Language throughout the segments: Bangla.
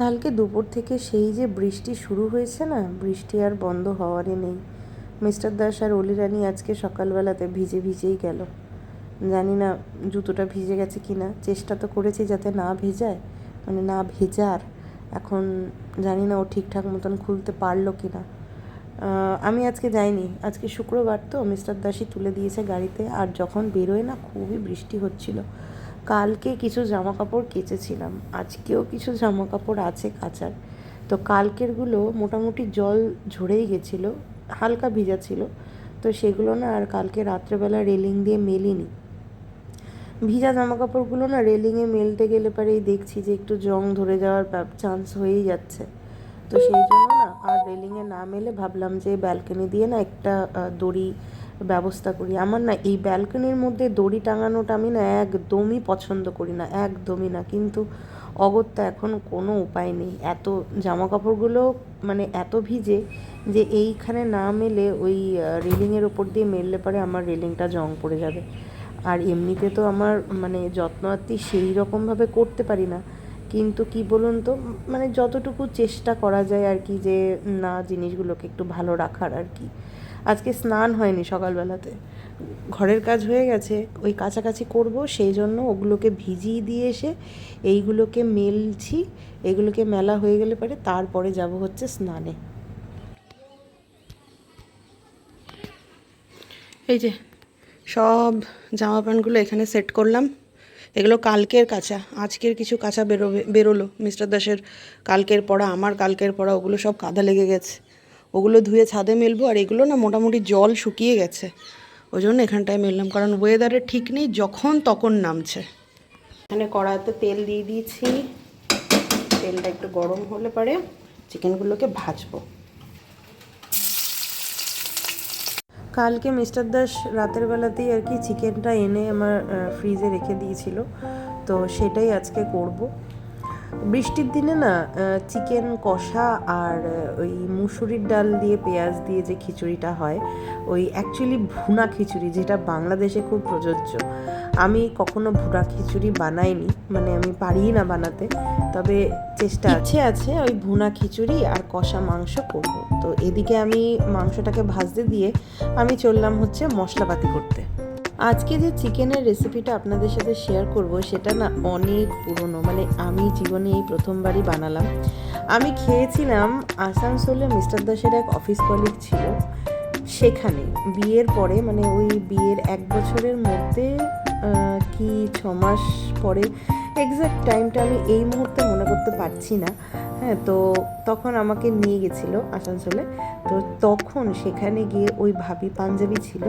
কালকে দুপুর থেকে সেই যে বৃষ্টি শুরু হয়েছে না, বৃষ্টি আর বন্ধ হওয়ারই নেই। মিস্টার দাস আর অলি রানী আজকে সকালবেলাতে ভিজে ভিজেই গেল। জানি না জুতোটা ভিজে গেছে কি না, চেষ্টা তো করেছি যাতে না ভেজায় মানে না ভেজার। এখন জানি না ও ঠিকঠাক মতন খুলতে পারল কি না। আমি আজকে যাইনি। আজকে শুক্রবার তো, মিস্টার দাসই তুলে দিয়েছে গাড়িতে। আর যখন বেরোয় না, খুবই বৃষ্টি হচ্ছিল। কালকে কিছু জামা কাপড় কেচেছিলাম। আজকেও কিছু জামা কাপড় আছে কাচার। তো কালকেরগুলো মোটামুটি জল ঝরেই গেছিল, হালকা ভিজা ছিল। তো সেগুলো না আর কালকে রাত্রেবেলা রেলিং দিয়ে মেলিনি। ভিজা জামা কাপড়গুলো না রেলিংয়ে মেলতে গেলে পরেই দেখছি যে একটু জং ধরে যাওয়ার চান্স হয়েই যাচ্ছে। তো সেই জন্য না আর রেলিংয়ে না মেলে ভাবলাম যে ব্যালকনি দিয়ে না একটা দড়ি ব্যবস্থা করি। আমার না এই ব্যালকনির মধ্যে দড়ি টাঙানোটা আমি না একদমই পছন্দ করি না, একদমই না। কিন্তু অগত্যা এখন কোনো উপায় নেই। এত জামা কাপড়গুলো মানে এত ভিজে যে এইখানে না মেলে ওই রেলিংয়ের ওপর দিয়ে মেললে পরে আমার রেলিংটা জং পড়ে যাবে। আর এমনিতে তো আমার মানে যত্ন আত্তি সেই রকমভাবে করতে পারি না। কিন্তু কি বলুন তো মানে যতটুকু চেষ্টা করা যায় আর কি যে না জিনিসগুলোকে একটু ভালো রাখার আর কি। আজকে স্নান হয়নি সকালবেলাতে। ঘরের কাজ হয়ে গেছে, ওই কাছাকাছি করব, সেই জন্য ওগুলোকে ভিজিয়ে দিয়ে এসে এইগুলোকে মেলছি, এগুলোকে মেলা হয়ে গেলে পরে তারপরে যাব হচ্ছে স্নানে। এই যে, সব জামা প্যান্টগুলো এখানে সেট করলাম। এগুলো কালকের কাঁচা, আজকের কিছু কাঁচা বেরোবে, বেরোলো। মিস্টার দাসের কালকের পড়া, আমার কালকের পড়া, ওগুলো সব কাদা লেগে গেছে। ওগুলো ধুয়ে ছাদে মেলবো, আর এগুলো না মোটামুটি জল শুকিয়ে গেছে। ওই জন্য এখানটায় মেললাম, কারণ ওয়েদারের ঠিক নেই যখন তখন নামছে। এখানে কড়াতে তেল দিয়ে দিয়েছি। তেলটা একটু গরম হলে পরে চিকেনগুলোকে ভাজবো। কালকে মিস্টার দাস রাতের বেলাতেই আর কি চিকেনটা এনে আমার ফ্রিজে রেখে দিয়েছিল। তো সেটাই আজকে করব। বৃষ্টির দিনে না চিকেন কষা আর ওই মুসুরির ডাল দিয়ে পেঁয়াজ দিয়ে যে খিচুড়িটা হয়, ওই অ্যাকচুয়ালি ভুনা খিচুড়ি, যেটা বাংলাদেশে খুব প্রযোজ্য। আমি কখনো ভুনা খিচুড়ি বানাইনি মানে আমি পারি না বানাতে, তবে চেষ্টা আছে। আছে ওই ভুনা খিচুড়ি আর কষা মাংস করব। তো এদিকে আমি মাংসটাকে ভাজতে দিয়ে আমি চললাম হচ্ছে মশলাপাতি করতে। আজকে যে চিকেনের রেসিপিটা আপনাদের সাথে শেয়ার করব, সেটা না অনেক পুরনো। মানে আমি জীবনে এই প্রথমবারই বানালাম। আমি খেয়েছিলাম আসানসোলে মিস্টার দাসের এক অফিস কলিগ ছিল, সেখানে। বিয়ের পরে মানে ওই বিয়ের এক বছরের মধ্যে কি ছ মাস পরে এক্স্যাক্ট টাইমটা আমি এই মুহূর্তে মনে করতে পারছি না। হ্যাঁ তো তখন আমাকে নিয়ে গেছিল আসানসোলে। তো তখন সেখানে গিয়ে ওই ভাবি পাঞ্জাবি ছিল।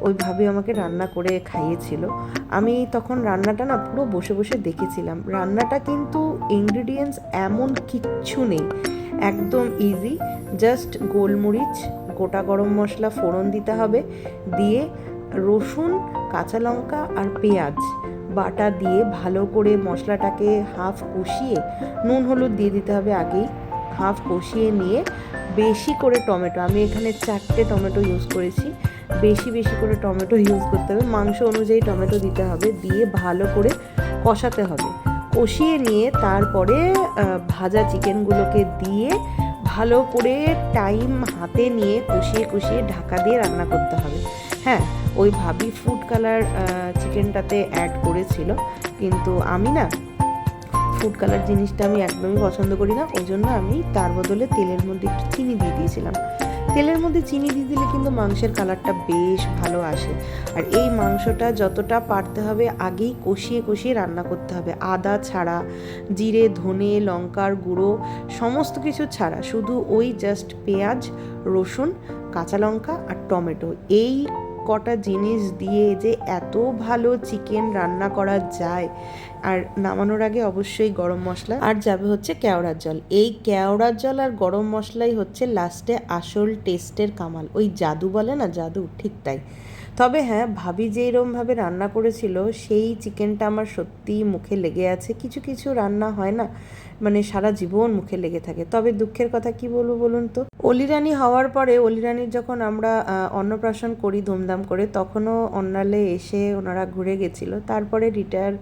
ওই ভাবি আমাকে রান্না করে খাইয়েছিল। আমি তখন রান্নাটা না পুরো বসে বসে দেখেছিলাম। রান্নাটা কিন্তু ইনগ্রিডিয়েন্টস এমন কিচ্ছু নেই। একদম ইজি জাস্ট গোলমরিচ, গোটা গরম মশলা, ফোড়ন দিতে হবে। দিয়ে রসুন, কাঁচা লঙ্কা আর পেঁয়াজ। বাটা দিয়ে ভালো করে মশলাটাকে হাফ কষিয়ে, নুন হলুদ দিয়ে দিতে হবে আগেই, হাফ কষিয়ে নিয়ে বেশি করে টমেটো, আমি এখানে চারটে টমেটো ইউজ করেছি, বেশি বেশি করে টমেটো ইউজ করতে হবে, মাংস অনুযায়ী টমেটো দিতে হবে, দিয়ে ভালো করে কষাতে হবে। কষিয়ে নিয়ে তারপরে ভাজা চিকেনগুলোকে দিয়ে ভালো করে টাইম হাতে নিয়ে কষিয়ে কষিয়ে ঢাকা দিয়ে রান্না করতে হবে। হ্যাঁ ওই ভাবি ফুড কালার চিকেনটাতে অ্যাড করেছিল। কিন্তু আমি না ফুড কালার জিনিসটা আমি একদমই পছন্দ করি না। ওই জন্য আমি তার বদলে তেলের মধ্যে একটু চিনি দিয়ে দিয়েছিলাম। তেলের মধ্যে চিনি দিয়ে দিলে কিন্তু মাংসের কালারটা বেশ ভালো আসে। আর এই মাংসটা যতটা পারতে হবে আগেই কষিয়ে কষিয়ে রান্না করতে হবে। আদা ছাড়া, জিরে, ধনে, লঙ্কার গুঁড়ো, সমস্ত কিছু ছাড়া। শুধু ওই জাস্ট পেঁয়াজ, রসুন, কাঁচা লঙ্কা আর টমেটো। এই কটা জিনিস দিয়ে যে এত ভালো চিকেন রান্না করা যায়। আর নামানোর আগে অবশ্যই গরম মশলা। আর যাবে হচ্ছে কেওড়ার জল। এই কেওড়ার জল আর গরম মশলাই হচ্ছে লাস্টে আসল টেস্টের কামাল। ওই জাদু বলে না? জাদু, ঠিক তাই। তবে হ্যাঁ ভাবি যে এরমভাবে রান্না করেছিল, সেই চিকেনটা আমার সত্যিই মুখে লেগে আছে। কিছু কিছু রান্না হয় না মানে সারা জীবন মুখে লেগে থাকে। তবে দুঃখের কথা কি বলব বলুন তো? অলিরানি হওয়ার পরে, অলিরানির যখন আমরা অন্নপ্রাশন করি ধুমধাম করে, তখনও অন্নালে এসে ওনারা ঘুরে গেছিল। তারপরে রিটায়ার,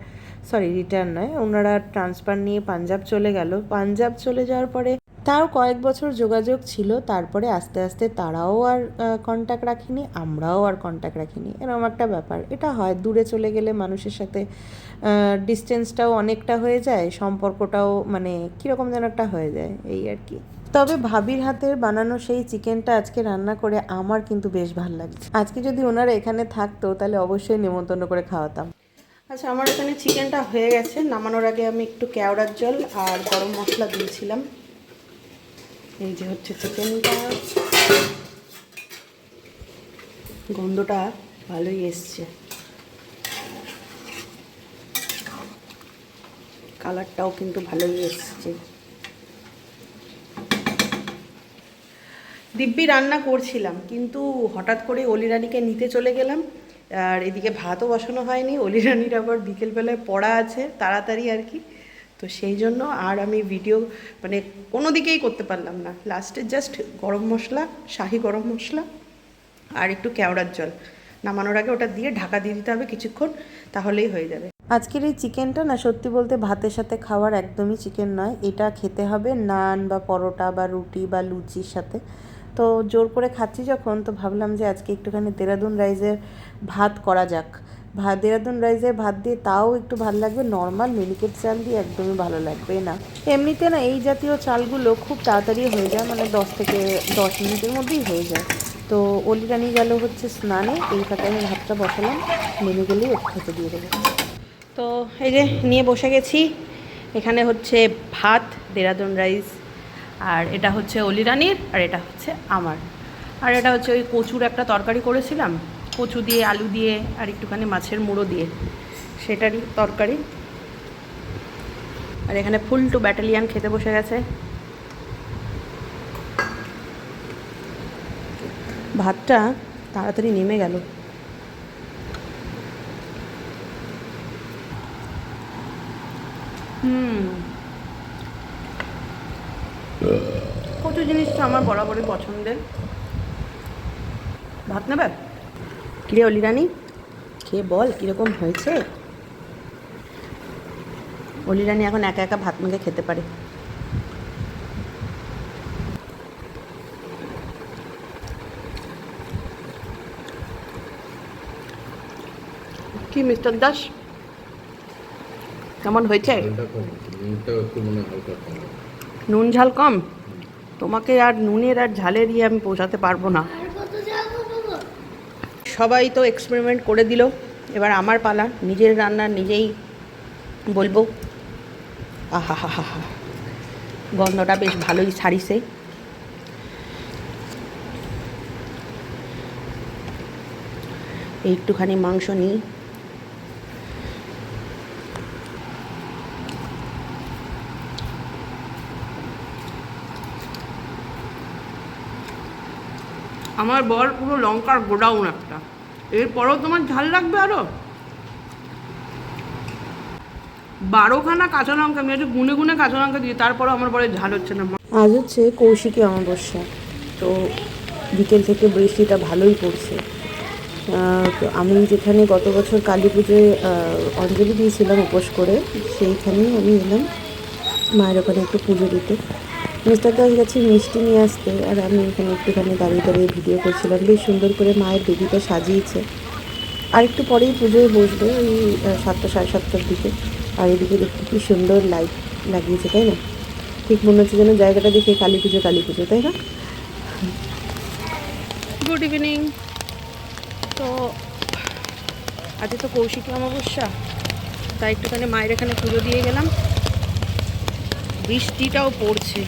সরি রিটার্ন নয়, ওনারা ট্রান্সফার নিয়ে পাঞ্জাব চলে গেল। পাঞ্জাব চলে যাওয়ার পরে তাও কয়েক বছর যোগাযোগ ছিল, তারপরে আস্তে আস্তে তারাও আর কন্ট্যাক্ট রাখিনি, আমরাও আর কন্ট্যাক্ট রাখিনি। এরকম একটা ব্যাপার। এটা হয়, দূরে চলে গেলে মানুষের সাথে ডিস্টেন্সটাও অনেকটা হয়ে যায়, সম্পর্কটাও মানে কীরকম যেন একটা হয়ে যায়, এই আর কি। তবে ভাবির হাতের বানানো সেই চিকেনটা আজকে রান্না করে আমার কিন্তু বেশ ভালো লাগছে। আজকে যদি ওনারা এখানে থাকতো, তাহলে অবশ্যই নেমন্তন্ন করে খাওয়াতাম। আচ্ছা আমার এখানে চিকেনটা হয়ে গেছে। নামানোর আগে আমি একটু কেওড়ার জল আর গরম মশলা দিয়েছিলাম। এই যে হচ্ছে চিকেনটা গন্ধটা ভালোই এসছে। কালারটাও কিন্তু ভালোই এসছে। দিব্যি রান্না করছিলাম, কিন্তু হঠাৎ করে অলিরানিকে নিতে চলে গেলাম। আর এদিকে ভাতও বসানো হয়নি, অলিরানির আবার বিকেলবেলায় পড়া আছে, তাড়াতাড়ি আর কি। তো সেই জন্য আর আমি ভিডিও মানে কোনো দিকেই করতে পারলাম না। লাস্টে জাস্ট গরম মশলা, শাহি গরম মশলা আর একটু কেওড়ার জল। নামানোর আগে ওটা দিয়ে ঢাকা দিয়ে দিতে হবে কিছুক্ষণ, তাহলেই হয়ে যাবে। আজকের এই চিকেনটা না সত্যি বলতে ভাতের সাথে খাওয়ার একদমই চিকেন নয়, এটা খেতে হবে নান বা পরোটা বা রুটি বা লুচির সাথে। তো জোর করে খাচ্ছি যখন, তো ভাবলাম যে আজকে একটুখানি দেরাদুন রাইসের ভাত করা যাক। ভাত, দেরাদুন রাইসে ভাত দিয়ে তাও একটু ভালো লাগবে। নর্মাল মিনিকেট চাল দিয়ে একদমই ভালো লাগবে না। এমনিতে না এই জাতীয় চালগুলো খুব তাড়াতাড়ি হয়ে যায় মানে দশ থেকে দশ মিনিটের মধ্যেই হয়ে যায়। তো অলিরানি গেল হচ্ছে স্নানে, এই ফাঁকে আমি ভাতটা বসালাম নেমে গেলেই খেতে দিয়ে দেবো। তো এই যে নিয়ে বসে গেছি, এখানে হচ্ছে ভাত, দেরাদুন রাইস আর এটা হচ্ছে অলিরানির, আর এটা হচ্ছে আমার। আর এটা হচ্ছে ওই কচুর একটা তরকারি করেছিলাম কচু দিয়ে, আলু দিয়ে আর একটুখানি মাছের মুড়ো দিয়ে সেটারই তরকারি। আর এখানে ফুল টু ব্যাটালিয়ান খেতে বসে গেছে। ভাতটা তাড়াতাড়ি নেমে গেল। হুম। কচু জিনিসটা আমার বরাবরই পছন্দের। ভাত নেবে? কিরে অলিরানি খেয়ে বল কীরকম হয়েছে? অলিরানি এখন একা একা ভাত মেখে খেতে পারে। কি মিস্টার দাস? কেমন হয়েছে? মনে নুন ঝাল কম? তোমাকে আর নুনের আর ঝালের ইয়ে আমি পৌঁছাতে পারব না। সবাই তো এক্সপেরিমেন্ট করে দিল। এবার আমার পালা, নিজের রান্না নিজেই বলব। আহা হা হা হা গন্ধটা বেশ ভালোই ছাড়িছে। একটুখানি মাংস নিই। আমার বর পুরো লঙ্কার গোডাউন একটা। এরপরেও তোমার ঝাল লাগবে আরও বারোখানা কাঁচা লঙ্কা আমি আজকে গুনে গুনে কাঁচা লঙ্কা দিই তারপরেও আমার বলে ঝাল হচ্ছে না। আজ হচ্ছে কৌশিকী অমাবস্যা, তো বিকেল থেকে বৃষ্টিটা ভালোই পড়ছে। তো আমি যেখানে গত বছর কালী পুজোয় অঞ্জলি দিয়েছিলাম উপোস করে, সেইখানেই আমি এলাম। মায়ের ওখানে একটু পুজো দিতে। মিস্টার দাস গেছে মিষ্টি নিয়ে আসতে আর আমি এখানে একটুখানি দাঁড়িয়ে দাঁড়িয়ে ভিডিও করছিলাম। বেশ সুন্দর করে মায়ের বেদিটা সাজিয়েছে। আর একটু পরেই পুজোয় বসবে ওই সাতটা সাড়ে সাতটার দিকে। আর এদিকে দেখতে কি সুন্দর লাইট লাগিয়েছে, তাই না? ঠিক মনে হচ্ছে যেন জায়গাটা দেখে কালী পুজো কালী পুজো, তাই না? গুড ইভিনিং তো আজকে তো কৌশিকী অমাবস্যা, তাই একটুখানি মায়ের এখানে পুজো দিয়ে গেলাম। বৃষ্টিটাও পড়ছে।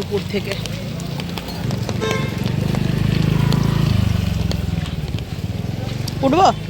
দুপুর থেকে। উঠবো?